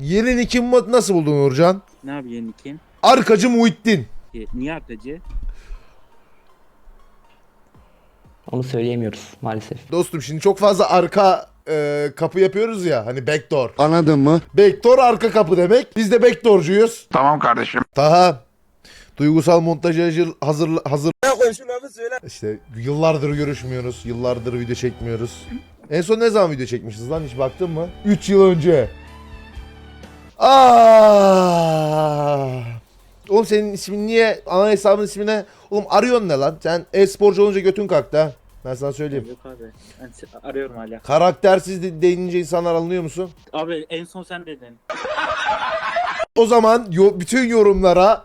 Yeni nickin mod nasıl buldun Uğurcan? Ne yeni kim? Arkacı Muhittin. E, Niye arkacı? Onu söyleyemiyoruz maalesef. Dostum şimdi çok fazla arka e, kapı yapıyoruz ya hani backdoor. Anladın mı? Backdoor arka kapı demek. Biz de backdoorcuyuz. Tamam kardeşim. Daha duygusal montaj hazır hazır hazır. İşte yıllardır görüşmüyoruz. Yıllardır video çekmiyoruz. En son ne zaman video çekmişiz lan hiç baktın mı? 3 yıl önce. Aa! Oğlum senin ismin niye ana hesabın ismine oğlum arıyorsun ne lan? Sen e-sporcu olunca götün kalktı ha. Ben sana söyleyeyim. Yok abi. Ben se- arıyorum hala. Karaktersiz de- denince insanlar anlıyor musun? Abi en son sen dedin. O zaman yo- bütün yorumlara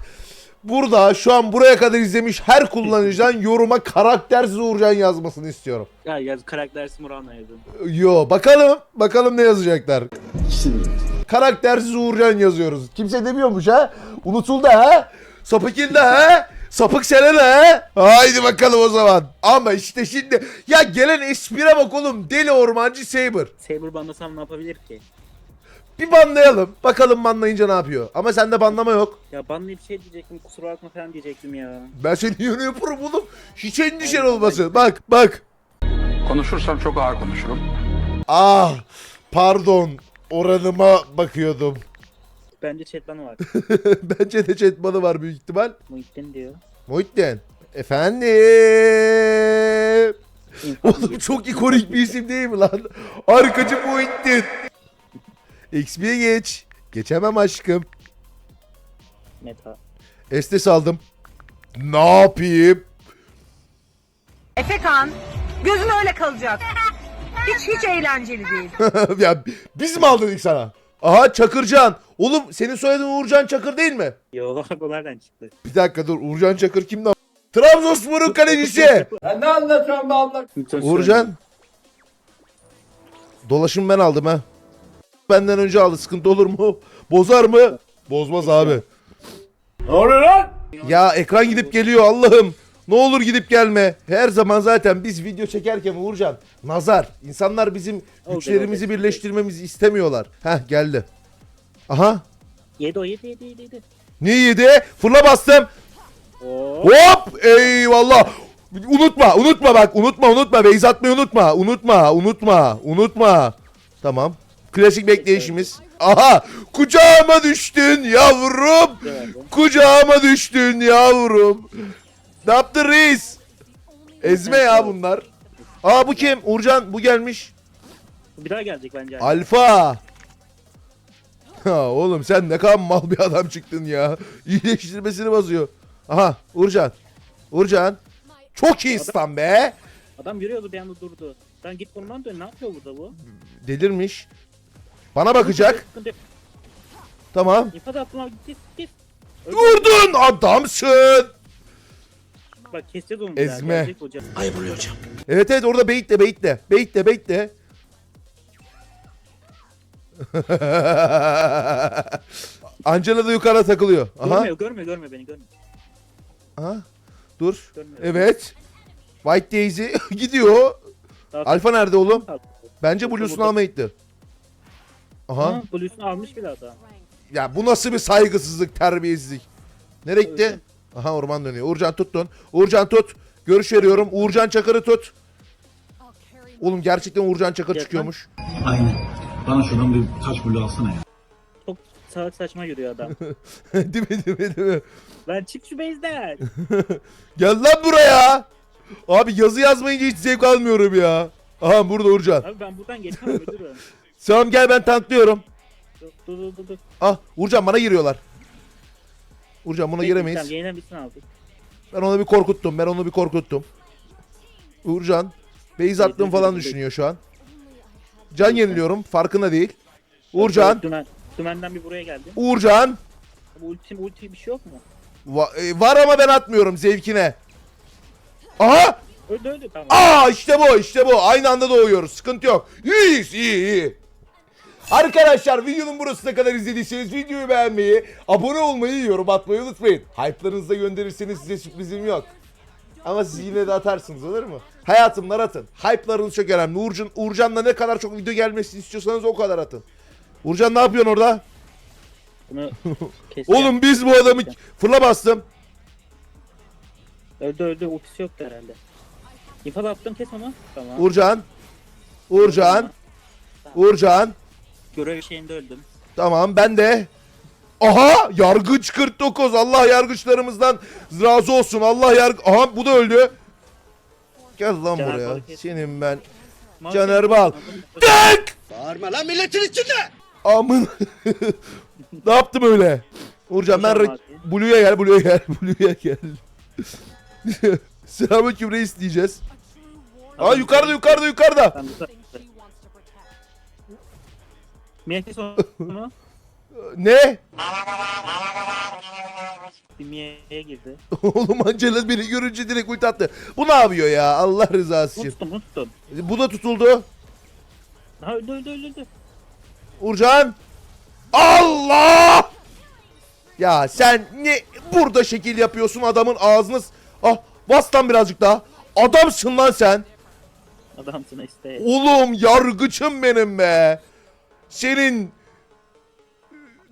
burada şu an buraya kadar izlemiş her kullanıcıdan yoruma karaktersiz Uğurcan yazmasını istiyorum. Ya yaz karaktersiz Muran'a yazın. Yo bakalım bakalım ne yazacaklar. Karaktersiz Uğurcan yazıyoruz. Kimse demiyormuş ha. Unutuldu ha. Sapıkildi ha. Sapık sene de ha. Haydi bakalım o zaman. Ama işte şimdi ya gelen espire bak oğlum. Deli ormancı Saber. Saber banlasam ne yapabilir ki? Bir banlayalım. Bakalım banlayınca ne yapıyor. Ama sende banlama yok. Ya banlayıp şey diyecektim kusura bakma falan diyecektim ya. Ben seni yönü yaparım oğlum. Hiç endişen olmasın. Bak bak. Konuşursam çok ağır konuşurum. Ah pardon. Oranıma bakıyordum. Bence chat bana var. Bence de chatmanı var büyük ihtimal. Muhittin diyor. Muhittin. Efendim. Oğlum çok ikonik bir isim değil mi lan? Arkacı Muhittin. XP'ye geç. Geçemem aşkım. Meta. Estes aldım. Ne yapayım? Efekan, gözün öyle kalacak. Hiç hiç eğlenceli değil. ya biz mi aldırdık sana? Aha Çakırcan. Oğlum senin soyadın Uğurcan Çakır değil mi? Yo o nereden çıktı? Bir dakika dur. Uğurcan Çakır kimdi? Trabzonspor'un kalecisi. Lütfen Uğurcan. Dolaşım ben aldım ha. Benden önce aldı. Sıkıntı olur mu? Bozar mı? Bozmaz abi. Ne oluyor lan? Ya ekran gidip geliyor Allah'ım. Ne olur gidip gelme. Her zaman zaten biz video çekerken Uğurcan nazar. İnsanlar bizim Oldu, güçlerimizi oldu. birleştirmemizi istemiyorlar. Heh geldi. Aha. Yedi o yedi yedi yedi yedi. Ne yedi? Fırla bastım. Oo. Hop! Eyvallah. Unutma, unutma bak, unutma, unutma. Beyz atmayı unutma. Unutma, unutma, unutma. Tamam. Klasik bekleyişimiz. Aha! Kucağıma düştün yavrum. Kucağıma düştün yavrum. Ne yaptın reis? Ezme ya bunlar. Aa bu kim? Urcan bu gelmiş. Bir daha gelecek bence. Alfa. Ha oğlum sen ne kadar mal bir adam çıktın ya. İyileştirmesini basıyor. Aha Urcan. Urcan. Çok iyisin lan be. Adam yürüyordu bir anda durdu. Ben git bundan dön ne yapıyor burada bu? Delirmiş. Bana bakacak. Tamam. Git git. Öldü. Vurdun adamsın. Bak keseceğiz onu bir daha, Ezme. gelecek hocam. Evet evet orada beyitle beyitle. Beyitle beyitle. Angela da yukarıda takılıyor. Aha. Görmüyor görmüyor görmüyor beni görmüyor. Aha. Dur. görmüyor. Evet. White Daisy gidiyor. Daha- Alfa nerede oğlum? Bence Blue'sunu almaya gitti. Aha. Ha, Blue'sunu almış bile adam. Ya bu nasıl bir saygısızlık, terbiyesizlik? Nereye gitti? Aha orman dönüyor. Uğurcan tuttun. Uğurcan tut. Görüş veriyorum. Uğurcan Çakır'ı tut. Oğlum gerçekten Uğurcan Çakır Yakın. çıkıyormuş. Aynen. Bana şuradan bir taş bulu alsana ya. Çok salak saçma yürüyor adam. değil mi değil mi değil mi? Lan çık şu base'den. Gel lan buraya. Abi yazı yazmayınca hiç zevk almıyorum ya. Aha burada Uğurcan. Abi ben buradan geçemem müdürüm. Tamam gel ben tanklıyorum. Dur dur dur dur. dur. Ah Uğurcan bana giriyorlar. Uğurcan buna giremeyiz. Tamam yeniden bitsin aldık. Ben onu bir korkuttum. Ben onu bir korkuttum. Uğurcan. Beyz attığım falan düşünüyor şu an. Can yeniliyorum. Farkında değil. Uğurcan. Dümen, dümenden bir buraya geldim. Uğurcan. Ulti ulti bir şey yok mu? Va- e, var ama ben atmıyorum zevkine. Aha! Öldü öldü tamam. Aa işte bu işte bu. Aynı anda doğuyoruz. Sıkıntı yok. İyiyiz iyi iyi. Arkadaşlar videonun burasına kadar izlediyseniz videoyu beğenmeyi, abone olmayı, yorum atmayı unutmayın. Hype'larınızı da gönderirseniz size sürprizim yok. Ama siz yine de atarsınız olur mu? Hayatımlar atın. Hype'larınız çok önemli. Uğurcan, Uğurcan'la ne kadar çok video gelmesini istiyorsanız o kadar atın. Uğurcan ne yapıyorsun orada? Bunu. Oğlum biz bu adamı fırla bastım. Öldü öldü ultisi yoktu herhalde. İnfaz attım kes onu. Tamam. Uğurcan. Uğurcan. Uğurcan. Görev şeyinde öldüm. Tamam ben de. Aha yargıç 49. Allah yargıçlarımızdan razı olsun. Allah yargı... Aha bu da öldü. Gel lan Caner buraya. Bal'ı kes. Senin ben. Caner Bal. Tek! Bağırma lan milletin içinde. Amın. ne yaptım öyle? Uğurcan ben Hocam Blue'ya gel, Blue'ya gel, Blue'ya gel. Selamünaleyküm reis diyeceğiz. Aa yukarıda yukarıda yukarıda. Ben bu Mia kes onu. Ne? Mia'ya girdi. Oğlum Angela beni görünce direkt ulti attı. Bu ne yapıyor ya? Allah rızası için. tuttum tuttum. Bu da tutuldu. Ha öldü öldü öldü. Urcan. Allah! Ya sen ne burada şekil yapıyorsun adamın ağzını... s- Ah bas lan birazcık daha. Adamsın lan sen. Adamsın işte. Oğlum yargıçım benim be. Senin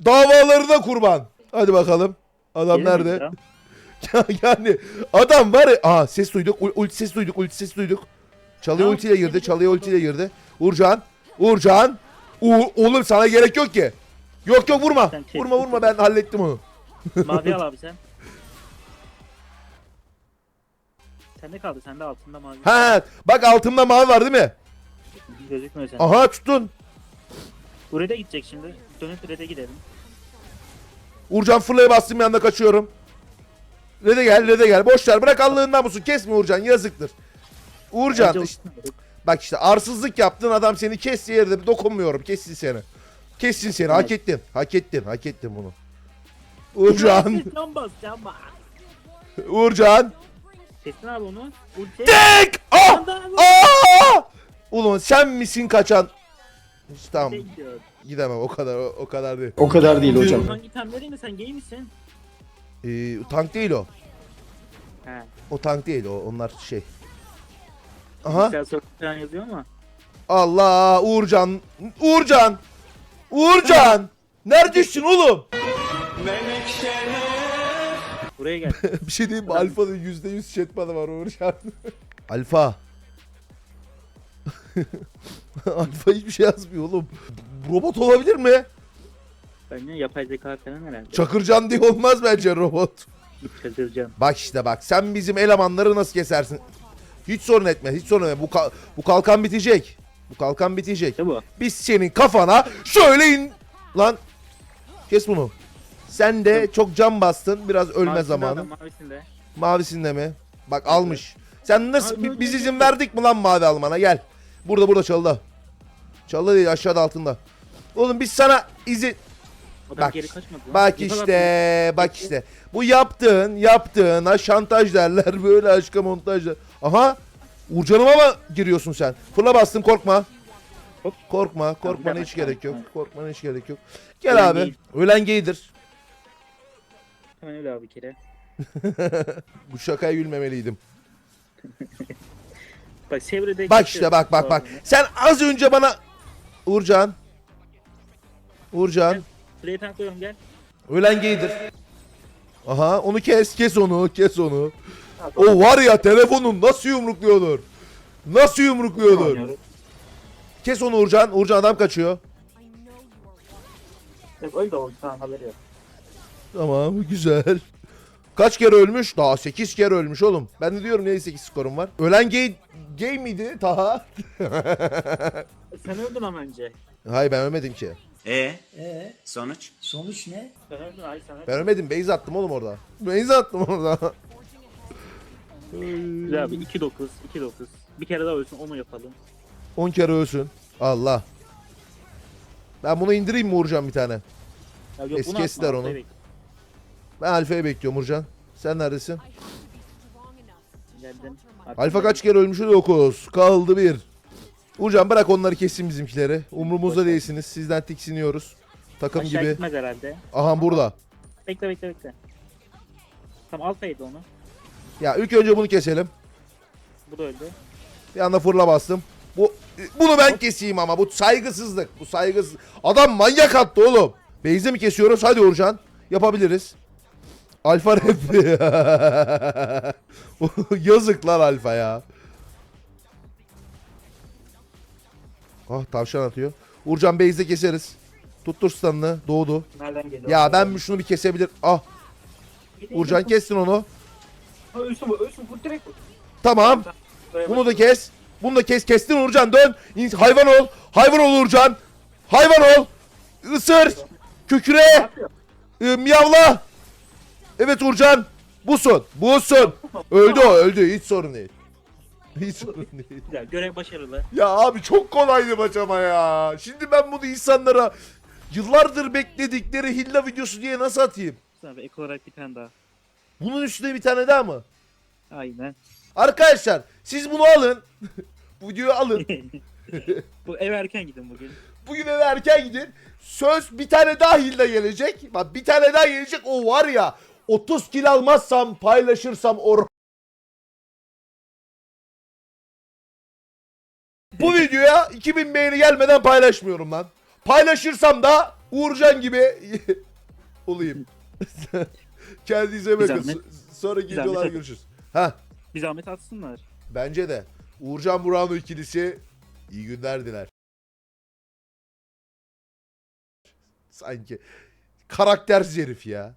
davalarına kurban. Hadi bakalım. Adam Gelir nerede? yani adam var ya. Aa ses duyduk. ul- Ulti ses duyduk. Ulti ses duyduk. Çalıyor ultiyle girdi. Çalıyor ultiyle girdi. Uğurcan. Uğurcan. U oğlum sana gerek yok ki. Yok yok vurma. Vurma vurma ben hallettim onu. Mavi al abi sen. Sende kaldı sende altında mavi. Ha bak altımda mavi var değil mi? Gözükmüyor sende. Aha tuttun. Da gidecek şimdi. Dönüp Red'e gidelim. Uğurcan fırlaya bastım yanında kaçıyorum. Rede gel Rede gel. Boş ver bırak Allah'ından musun? Kesme Uğurcan yazıktır. Bence işte, bak işte arsızlık yaptın adam seni kesti yerde dokunmuyorum. Kessin seni. Kessin seni. Hak ettin. Hak ettin. Hak ettin bunu. Uğurcan. Can bas can bas. Uğurcan. Kesin abi onu. Tek! Ah! Aa! Ulan sen misin kaçan? Hiç tamam gidiyor. gidemem o kadar o, o kadar değil. O kadar değil hocam. Hangi itemleri mi sen gay misin? Ee, tank değil o. He. O tank değil o. Onlar şey. Aha. Falan yazıyor ama. Allah Uğurcan. Uğurcan. Uğurcan. Neredesin oğlum? Buraya gel. bir şey diyeyim mi? Alfa'nın %100 chatmanı var Uğurcan. Alfa. Alfa hiçbir şey yazmıyor oğlum. Robot olabilir mi? Bence yapay zeka falan herhalde. Çakırcan diye olmaz bence robot. Çıldıracağım. Bak işte bak sen bizim elemanları nasıl kesersin? Hiç sorun etme, hiç sorun etme. Bu, ka- bu kalkan bitecek. Bu kalkan bitecek. İşte bu. Biz senin kafana şöyle in... Lan kes bunu. Sen de çok can bastın. Biraz ölme Mavisinde zamanı. adam, Mavisinde. Mavisinde mi? Bak almış. Sen nasıl Abi, bi- biz izin verdik mi lan mavi almana? Gel. Burada burada çalıda. Çalıda değil aşağıda altında. Oğlum biz sana izin Adam Bak, geri kaçmadı lan. Bak işte, bak işte. Bu yaptığın, yaptığın ha şantaj derler böyle aşka montajlar. Aha! Urcanıma mı giriyorsun sen? Fırla bastım korkma. Hop. Korkma, korkmana hiç gerek yok. Korkmana hiç gerek yok. Gel Ölen abi. Ölen gaydir. Hemen öyle abi bir kere. Bu şakaya gülmemeliydim. Bak Sevre'de Bak işte bak bak bak. Sen az önce bana Uğurcan. Uğurcan. Play tanklıyorum gel. Ölen gaydir. Aha onu kes kes onu kes onu. O var ya telefonun nasıl yumrukluyordur. Nasıl yumrukluyordur. Kes onu Uğurcan. Uğurcan adam kaçıyor. Öyle de oldu tamam haberi yok. Tamam güzel. Kaç kere ölmüş? Daha 8 kere ölmüş oğlum. Ben de diyorum niye 8 skorum var. Ölen gay, gay miydi Taha? Sen öldün ama önce. Hayır ben ölmedim ki. E sonuç? Sonuç ne? Sen öldün ay sen öldün. Ben ölmedim. Base attım oğlum orada. Base attım orada. Güzel abi 2-9 2-9. Bir kere daha ölsün onu yapalım. 10 kere ölsün. Allah. Ben bunu indireyim mi Uğurcan bir tane? Ya yok, Eski bunu atma, onu. bekle. Ben Alfa'yı bekliyorum Uğurcan. Sen neredesin? Geldim. Alfa kaç kere ölmüş? 9. Kaldı 1. Uğurcan bırak onları kessin bizimkileri. Umrumuzda değilsiniz. Sizden tiksiniyoruz. Takım Aşağı gibi. gitmez herhalde. Aha burada. Bekle bekle bekle. Tamam alfaydı onu. Ya ilk önce bunu keselim. Bu da öldü. Bir anda fırla bastım. Bu bunu ben keseyim ama bu saygısızlık. Bu saygısız. Adam manyak attı oğlum. Beyze mi kesiyoruz? Hadi Uğurcan. Yapabiliriz. Alfa rap. Yazık lan Alfa ya. Ah tavşan atıyor. Uğurcan Beyze keseriz. Tuttur stun'ını. Doğdu. Nereden geliyor? Ya ben şunu bir kesebilir. Ah Uğurcan kestin onu. Ha, Ölsün bu ölsün bu direkt. Tamam. Bunu da kes. Bunu da kes. Kestin Uğurcan dön. Hayvan ol. Hayvan ol Uğurcan. Hayvan ol. Isır. Kükre. Ee, miyavla. Evet Uğurcan. Busun. Busun. Öldü o öldü. Hiç sorun değil. Hiç sorun değil. Ya görev başarılı. Ya abi çok kolaydı maç ama ya. Şimdi ben bunu insanlara yıllardır bekledikleri hilla videosu diye nasıl atayım? Abi ek olarak bir tane daha. Bunun üstüne bir tane daha mı? Aynen. Arkadaşlar siz bunu alın. Bu videoyu alın. bu eve erken gidin bugün. Bugün eve erken gidin. Söz bir tane daha hilla gelecek. Bak bir tane daha gelecek. O var ya 30 kil almazsam paylaşırsam o Bu videoya 2000 beğeni gelmeden paylaşmıyorum lan. Paylaşırsam da Uğurcan gibi olayım. Kendinize bakın. Sonraki videolarda görüşürüz. Ha, Bir zahmet atsınlar. bence de. Uğurcan Burano ikilisi iyi günler diler. Sanki karaktersiz herif ya.